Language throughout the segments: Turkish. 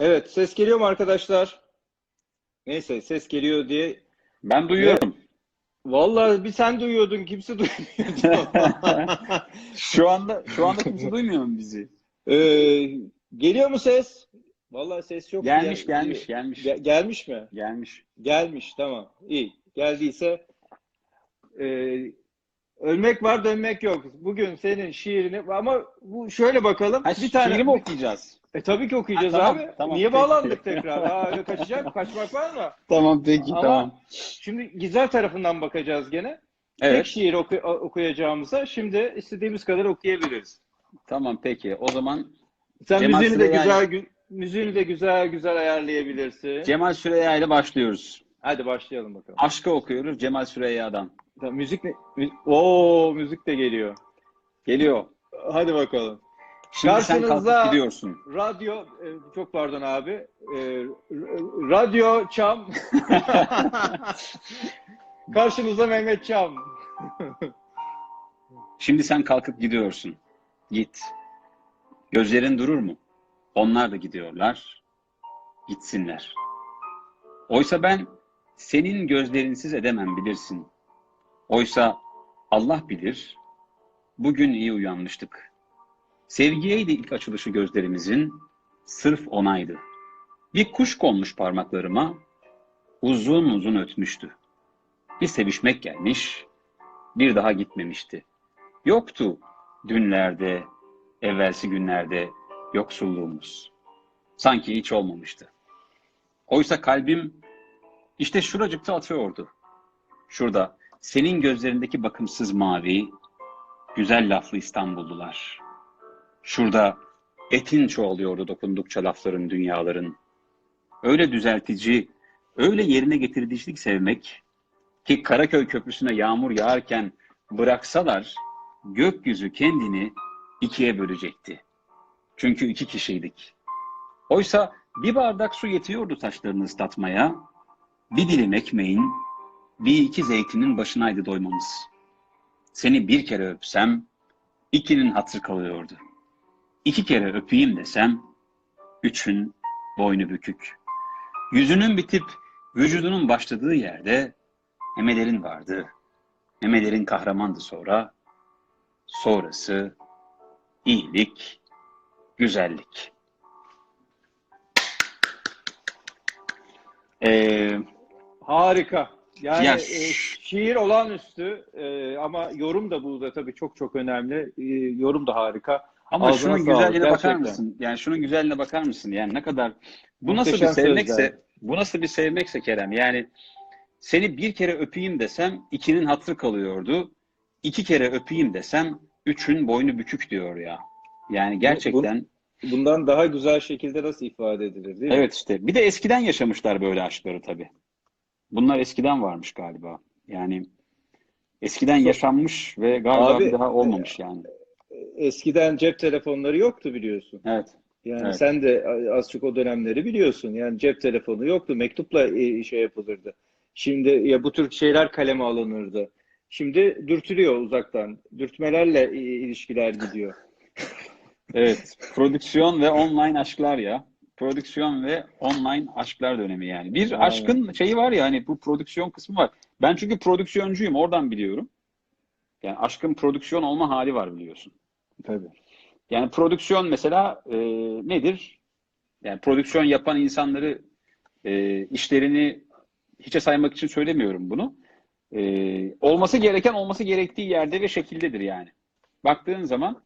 Evet, ses geliyor mu arkadaşlar? Neyse, ses geliyor diye. Ben duyuyorum. Vallahi bir sen duyuyordun, kimse duymuyordu. Şu anda şu anda kimse duymuyor mu bizi? Ee, geliyor mu ses? Vallahi ses yok. Gelmiş Gel- gelmiş gelmiş. Ge- gelmiş mi? Gelmiş. Gelmiş, tamam. İyi. Geldiyse e, ölmek var, dönmek yok. Bugün senin şiirini ama bu şöyle bakalım. Ha, bir tane şiiri mi okuyacağız? E tabii ki okuyacağız Ha, tamam, abi. tamam, Niye peki. bağlandık tekrar? Aa, öyle kaçacak, kaçmak var mı? Tamam peki Ama tamam. şimdi güzel tarafından bakacağız gene. Tek Evet. şiir oku- okuyacağımıza şimdi istediğimiz kadar okuyabiliriz. Tamam peki. O zaman Sen Cemal müziğini de güzel gü- müziğini de güzel güzel ayarlayabilirsin. Cemal Süreyya ile başlıyoruz. Hadi başlayalım bakalım. Aşkı okuyoruz Cemal Süreyya'dan. Tamam, müzik ne? Mü- Oo müzik de geliyor. Geliyor. Hadi bakalım. Şimdi sen Karşınızda- kalkıp gidiyorsun. Radyo e, çok pardon abi. E, radyo Çam. Karşınızda Mehmet Çam. Şimdi sen kalkıp gidiyorsun. Git. Gözlerin durur mu? Onlar da gidiyorlar. Gitsinler. Oysa ben senin gözlerinsiz edemem bilirsin. Oysa Allah bilir. Bugün iyi uyanmıştık. Sevgiyeydi ilk açılışı gözlerimizin. Sırf onaydı. Bir kuş konmuş parmaklarıma. Uzun uzun ötmüştü. Bir sevişmek gelmiş. Bir daha gitmemişti. Yoktu dünlerde, evvelsi günlerde yoksulluğumuz. Sanki hiç olmamıştı. Oysa kalbim işte şuracıkta atıyordu. Şurada senin gözlerindeki bakımsız mavi, güzel laflı İstanbullular. Şurada etin çoğalıyordu dokundukça lafların, dünyaların. Öyle düzeltici, öyle yerine getiricilik sevmek ki Karaköy Köprüsü'ne yağmur yağarken bıraksalar gökyüzü kendini ikiye bölecekti. Çünkü iki kişiydik. Oysa bir bardak su yetiyordu taşlarını ıslatmaya, bir dilim ekmeğin, bir iki zeytinin başınaydı doymamız. Seni bir kere öpsem, ikinin hatır kalıyordu. İki kere öpeyim desem, üçün boynu bükük. Yüzünün bitip vücudunun başladığı yerde memelerin vardı. Memelerin kahramandı sonra. Sonrası iyilik, güzellik. Ee, Harika. Yani Ya e, şiir olağanüstü e, ama yorum da burada tabii çok çok önemli. E, yorum da harika. Ama Ağzına şunun güzelliğine bakar mısın? Yani şunun güzelliğine bakar mısın? Yani ne kadar bu nasıl bir sevmekse, sözler. bu nasıl bir sevmekse Kerem? Yani seni bir kere öpeyim desem ikinin hatırı kalıyordu. İki kere öpeyim desem üçün boynu bükük diyor ya. Yani gerçekten Bundan daha güzel şekilde nasıl ifade edilir değil mi? Evet işte. Bir de eskiden yaşamışlar böyle aşkları tabii. Bunlar eskiden varmış galiba. Yani eskiden yaşanmış ve galiba Abi, bir daha olmamış yani. Eskiden cep telefonları yoktu biliyorsun. Evet. Yani Evet. sen de az çok o dönemleri biliyorsun. Yani cep telefonu yoktu. Mektupla e, şey yapılırdı. Şimdi ya bu tür şeyler kaleme alınırdı. Şimdi dürtülüyor uzaktan. Dürtmelerle e, ilişkiler gidiyor. Evet. Prodüksiyon ve online aşklar ya. Prodüksiyon ve online aşklar dönemi yani. Bir Aynen. aşkın şeyi var ya hani bu prodüksiyon kısmı var. Ben çünkü prodüksiyoncuyum oradan biliyorum. Yani aşkın prodüksiyon olma hali var biliyorsun. Tabii. Yani prodüksiyon mesela e, nedir? Yani prodüksiyon yapan insanları e, işlerini hiçe saymak için söylemiyorum bunu. E, olması gereken olması gerektiği yerde ve şekildedir yani. Baktığın zaman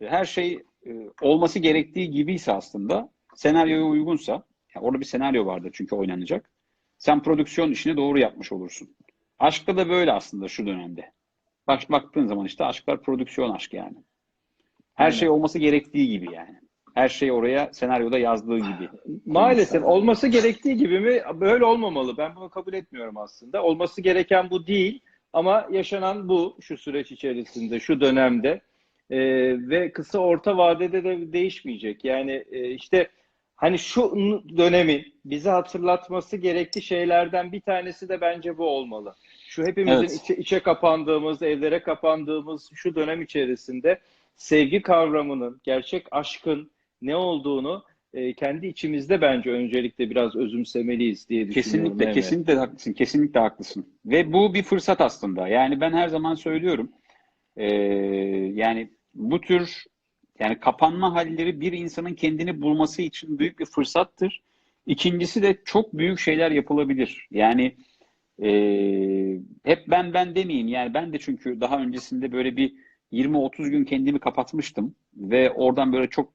e, her şey e, olması gerektiği gibiyse aslında senaryoya uygunsa yani orada bir senaryo vardır çünkü oynanacak. Sen prodüksiyon işini doğru yapmış olursun. Aşkta da böyle aslında şu dönemde. Baş, baktığın zaman işte aşklar prodüksiyon aşk yani. Her Aynen. şey olması gerektiği gibi yani. Her şey oraya senaryoda yazdığı gibi. Maalesef olması gerektiği gibi mi? Böyle olmamalı. Ben bunu kabul etmiyorum aslında. Olması gereken bu değil ama yaşanan bu şu süreç içerisinde, şu dönemde Ee, ve kısa orta vadede de değişmeyecek. Yani e, işte hani şu dönemin bize hatırlatması gerekli şeylerden bir tanesi de bence bu olmalı. Şu hepimizin Evet. içe, içe kapandığımız, evlere kapandığımız şu dönem içerisinde sevgi kavramının, gerçek aşkın ne olduğunu e, kendi içimizde bence öncelikle biraz özümsemeliyiz diye düşünüyorum. Kesinlikle, Mehmet. kesinlikle haklısın, kesinlikle haklısın. Ve bu bir fırsat aslında. Yani ben her zaman söylüyorum, ee, yani bu tür yani kapanma halleri bir insanın kendini bulması için büyük bir fırsattır. İkincisi de çok büyük şeyler yapılabilir. Yani ee, hep ben ben demeyeyim. Yani ben de çünkü daha öncesinde böyle bir 20-30 gün kendimi kapatmıştım ve oradan böyle çok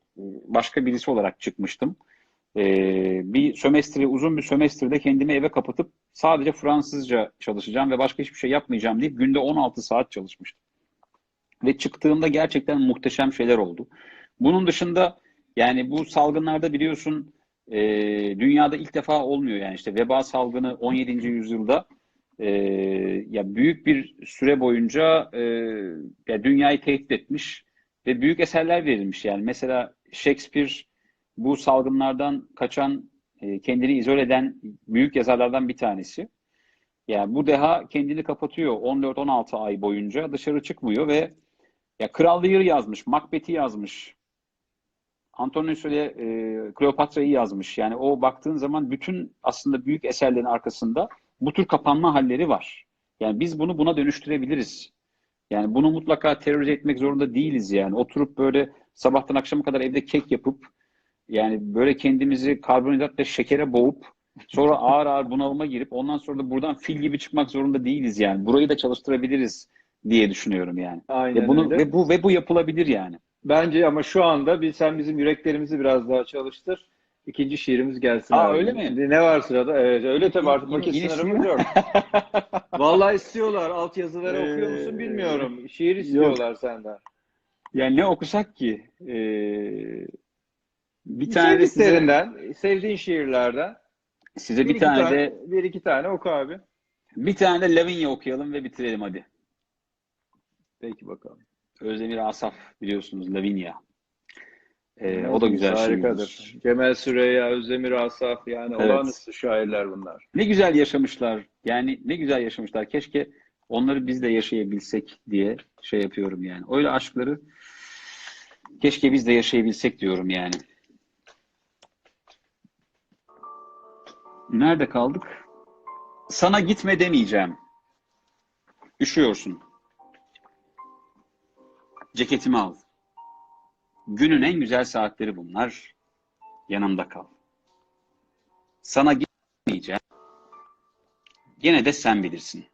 başka birisi olarak çıkmıştım. Ee, bir sömestri, uzun bir sömestrde kendimi eve kapatıp sadece Fransızca çalışacağım ve başka hiçbir şey yapmayacağım deyip günde 16 saat çalışmıştım. Ve çıktığımda gerçekten muhteşem şeyler oldu. Bunun dışında yani bu salgınlarda biliyorsun e, dünyada ilk defa olmuyor yani işte veba salgını 17. yüzyılda e, ya büyük bir süre boyunca e, ya dünyayı tehdit etmiş ve büyük eserler verilmiş yani mesela Shakespeare bu salgınlardan kaçan, e, kendini izole eden büyük yazarlardan bir tanesi. Yani bu deha kendini kapatıyor 14-16 ay boyunca dışarı çıkmıyor ve ya Kral Lear yazmış, Macbeth'i yazmış. Antonius öyle e, Kleopatra'yı yazmış. Yani o baktığın zaman bütün aslında büyük eserlerin arkasında bu tür kapanma halleri var. Yani biz bunu buna dönüştürebiliriz. Yani bunu mutlaka terörize etmek zorunda değiliz yani. Oturup böyle sabahtan akşama kadar evde kek yapıp yani böyle kendimizi karbonhidrat ve şekere boğup sonra ağır ağır bunalıma girip ondan sonra da buradan fil gibi çıkmak zorunda değiliz yani. Burayı da çalıştırabiliriz diye düşünüyorum yani. Aynen Ve bunu öyle. ve bu ve bu yapılabilir yani. Bence ama şu anda bir, sen bizim yüreklerimizi biraz daha çalıştır. İkinci şiirimiz gelsin Aa, abi. öyle mi? Ne var sırada? Evet öyle tabii artık vakit yine sınırımız yok. Vallahi istiyorlar. Altyazıları Ee, okuyor musun bilmiyorum. Şiir istiyorlar senden. Yani ne okusak ki? Ee, bir Bir tane de size, sevdiğin şiirlerden. size bir iki tane de bir iki tane oku abi. bir tane de Lavinia okuyalım ve bitirelim hadi. Peki bakalım. Özdemir Asaf biliyorsunuz Lavinia. Ee, o da güzel Harikadır. şiirdir. Cemal Süreyya, Özdemir Asaf yani Evet. olağanüstü şairler bunlar. Ne güzel yaşamışlar. Yani ne güzel yaşamışlar. Keşke onları biz de yaşayabilsek diye şey yapıyorum yani. Öyle aşkları keşke biz de yaşayabilsek diyorum yani. Nerede kaldık? Sana gitme demeyeceğim. Üşüyorsun. Ceketimi al. Günün en güzel saatleri bunlar. Yanımda kal. Sana gitmeyeceğim. Gene de sen bilirsin.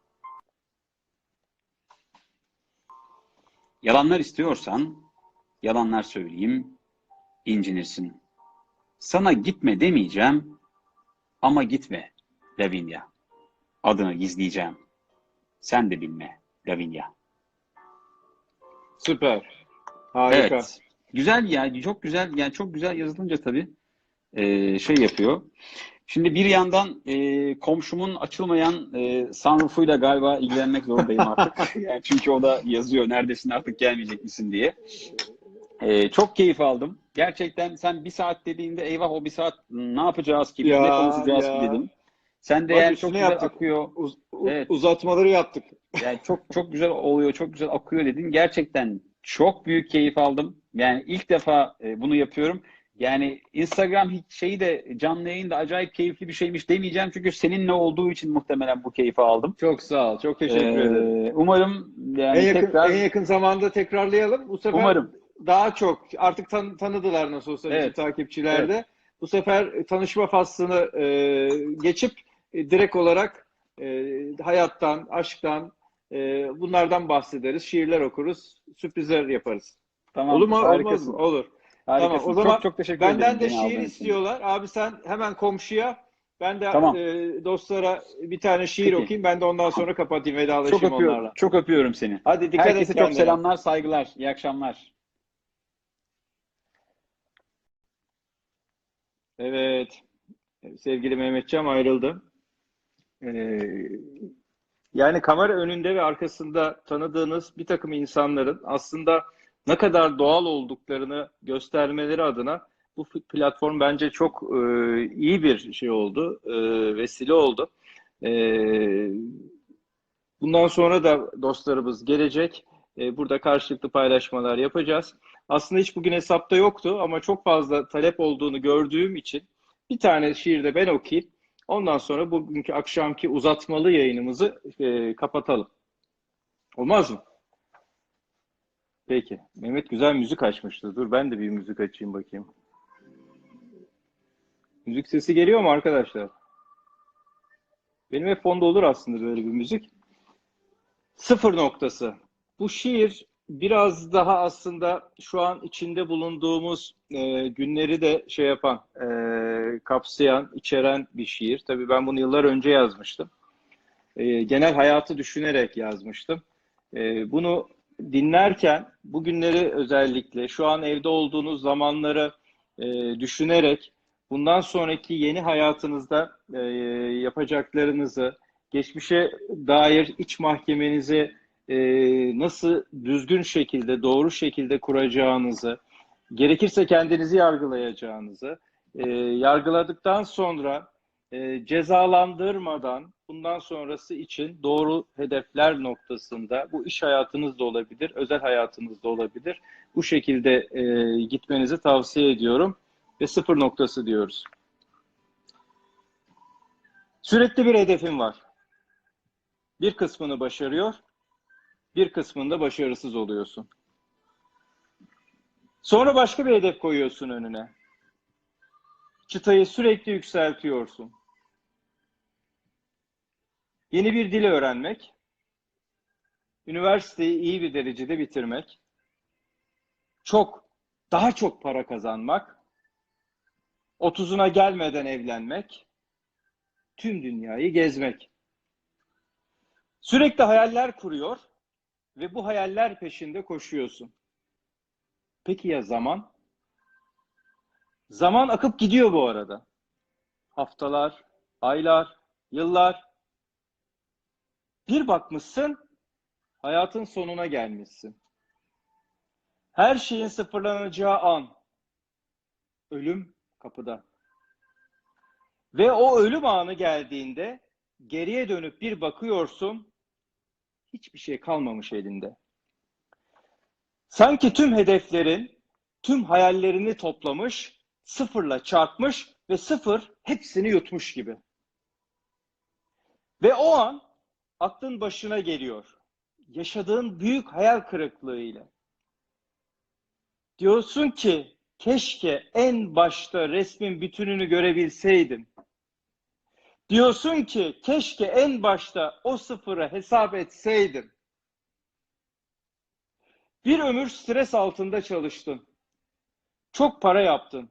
Yalanlar istiyorsan, yalanlar söyleyeyim, incinirsin. Sana gitme demeyeceğim ama gitme Lavinia. Adını gizleyeceğim. Sen de bilme Lavinia. Süper. Harika. Evet. Güzel yani çok güzel yani çok güzel yazılınca tabii e, şey yapıyor. Şimdi bir yandan e, komşumun açılmayan e, sunroofuyla galiba ilgilenmek zorundayım artık. Yani çünkü o da yazıyor neredesin artık gelmeyecek misin diye. E, çok keyif aldım. Gerçekten sen bir saat dediğinde eyvah o bir saat ne yapacağız ki, Ya, ne konuşacağız ya. ki dedim. Sen de Bak yani çok güzel yaptık. akıyor. Uz- Evet. Uzatmaları yaptık. Yani çok çok güzel oluyor, çok güzel akıyor dedin. Gerçekten çok büyük keyif aldım. Yani ilk defa e, bunu yapıyorum. Yani Instagram hiç- şeyi de canlı yayın da acayip keyifli bir şeymiş demeyeceğim çünkü seninle olduğu için muhtemelen bu keyfi aldım. Çok sağ ol. Çok teşekkür Ee, ederim. Umarım yani En yakın, tekrar en yakın zamanda tekrarlayalım. Bu sefer umarım. daha çok artık tan- tanıdılar nasıl olsa Evet. takipçiler de. Bu sefer tanışma faslını e, geçip e, direkt olarak e, hayattan, aşktan e, bunlardan bahsederiz. Şiirler okuruz. Sürprizler yaparız. Tamam. Olur mu? Olmaz mı? Olur. Harikasın. Tamam, o zaman çok çok teşekkür ederim. Benden de şiir için. istiyorlar. Abi sen hemen komşuya ben de Tamam. e, dostlara bir tane şiir Peki. okuyayım. Ben de ondan sonra kapatayım, vedalaşayım Çok öpüyorum. onlarla. Çok öpüyorum seni. Hadi dikkat Herkese et çok kendine. selamlar, saygılar. İyi akşamlar. Evet. Sevgili Mehmetcan ayrıldı. Ee, yani kamera önünde ve arkasında tanıdığınız bir takım insanların aslında ne kadar doğal olduklarını göstermeleri adına bu platform bence çok e, iyi bir şey oldu, e, vesile oldu. E, bundan sonra da dostlarımız gelecek. E, burada karşılıklı paylaşmalar yapacağız. Aslında hiç bugün hesapta yoktu ama çok fazla talep olduğunu gördüğüm için bir tane şiir de ben okuyayım. Ondan sonra bugünkü akşamki uzatmalı yayınımızı e, kapatalım. Olmaz mı? Peki. Mehmet güzel müzik açmıştı. Dur ben de bir müzik açayım bakayım. Müzik sesi geliyor mu arkadaşlar? Benim hep fonda olur aslında böyle bir müzik. Sıfır noktası. Bu şiir biraz daha aslında şu an içinde bulunduğumuz e, günleri de şey yapan, e, kapsayan, içeren bir şiir. Tabii ben bunu yıllar önce yazmıştım. E, genel hayatı düşünerek yazmıştım. E, bunu dinlerken bugünleri özellikle şu an evde olduğunuz zamanları e, düşünerek bundan sonraki yeni hayatınızda e, yapacaklarınızı, geçmişe dair iç mahkemenizi e, nasıl düzgün şekilde, doğru şekilde kuracağınızı, gerekirse kendinizi yargılayacağınızı, e, yargıladıktan sonra e, cezalandırmadan bundan sonrası için doğru hedefler noktasında bu iş hayatınız da olabilir, özel hayatınız da olabilir. Bu şekilde e, gitmenizi tavsiye ediyorum ve sıfır noktası diyoruz. Sürekli bir hedefim var. Bir kısmını başarıyor, bir kısmında başarısız oluyorsun. Sonra başka bir hedef koyuyorsun önüne. Çıtayı sürekli yükseltiyorsun. Yeni bir dil öğrenmek, üniversiteyi iyi bir derecede bitirmek, çok, daha çok para kazanmak, otuzuna gelmeden evlenmek, tüm dünyayı gezmek. Sürekli hayaller kuruyor ve bu hayaller peşinde koşuyorsun. Peki ya zaman? Zaman akıp gidiyor bu arada. Haftalar, aylar, yıllar. Bir bakmışsın, hayatın sonuna gelmişsin. Her şeyin sıfırlanacağı an, ölüm kapıda. Ve o ölüm anı geldiğinde geriye dönüp bir bakıyorsun, hiçbir şey kalmamış elinde. Sanki tüm hedeflerin, tüm hayallerini toplamış, sıfırla çarpmış ve sıfır hepsini yutmuş gibi. Ve o an aklın başına geliyor. Yaşadığın büyük hayal kırıklığıyla. Diyorsun ki keşke en başta resmin bütününü görebilseydim. Diyorsun ki keşke en başta o sıfırı hesap etseydim. Bir ömür stres altında çalıştın. Çok para yaptın.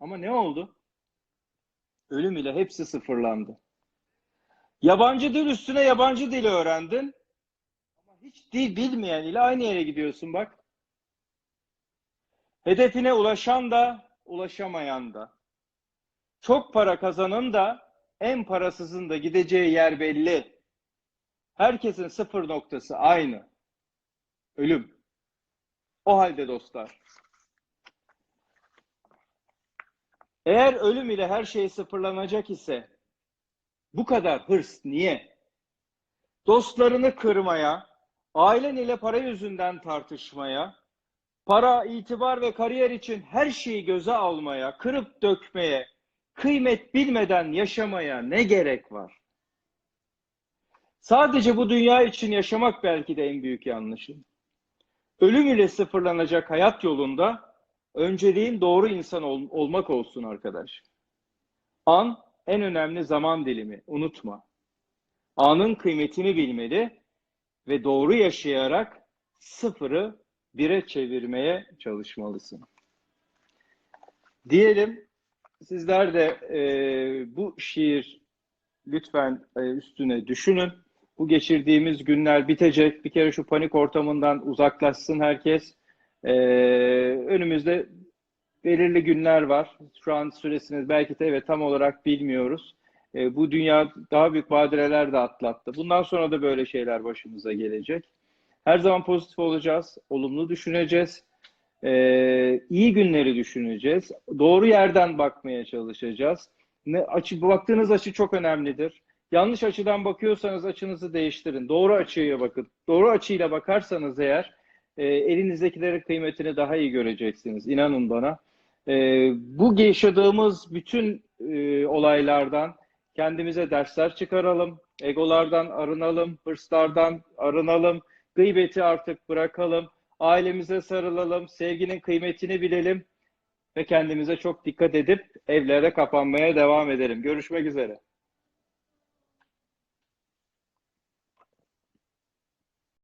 Ama ne oldu? Ölüm ile hepsi sıfırlandı. Yabancı dil üstüne yabancı dili öğrendin. Ama hiç dil bilmeyen ile aynı yere gidiyorsun bak. Hedefine ulaşan da, ulaşamayan da. Çok para kazanın da, en parasızın da gideceği yer belli. Herkesin sıfır noktası aynı. Ölüm. O halde dostlar. Eğer ölüm ile her şey sıfırlanacak ise bu kadar hırs niye? Dostlarını kırmaya, ailen ile para yüzünden tartışmaya, para, itibar ve kariyer için her şeyi göze almaya, kırıp dökmeye, kıymet bilmeden yaşamaya ne gerek var? Sadece bu dünya için yaşamak belki de en büyük yanlışın. Ölüm ile sıfırlanacak hayat yolunda önceliğin doğru insan ol- olmak olsun arkadaş. An en önemli zaman dilimi. Unutma. Anın kıymetini bilmeli ve doğru yaşayarak sıfırı bire çevirmeye çalışmalısın. Diyelim sizler de e, bu şiir lütfen e, üstüne düşünün. Bu geçirdiğimiz günler bitecek. Bir kere şu panik ortamından uzaklaşsın herkes. E, önümüzde belirli günler var. Şu an süresini belki de evet tam olarak bilmiyoruz. E, bu dünya daha büyük badireler de atlattı. Bundan sonra da böyle şeyler başımıza gelecek. Her zaman pozitif olacağız, olumlu düşüneceğiz. E, iyi günleri düşüneceğiz. Doğru yerden bakmaya çalışacağız. Ne, açı, baktığınız açı çok önemlidir. Yanlış açıdan bakıyorsanız açınızı değiştirin. Doğru açıya bakın. Doğru açıyla bakarsanız eğer e, elinizdekilerin kıymetini daha iyi göreceksiniz. İnanın bana. E, bu yaşadığımız bütün e, olaylardan kendimize dersler çıkaralım. Egolardan arınalım, hırslardan arınalım, gıybeti artık bırakalım, ailemize sarılalım, sevginin kıymetini bilelim ve kendimize çok dikkat edip evlere kapanmaya devam edelim. Görüşmek üzere.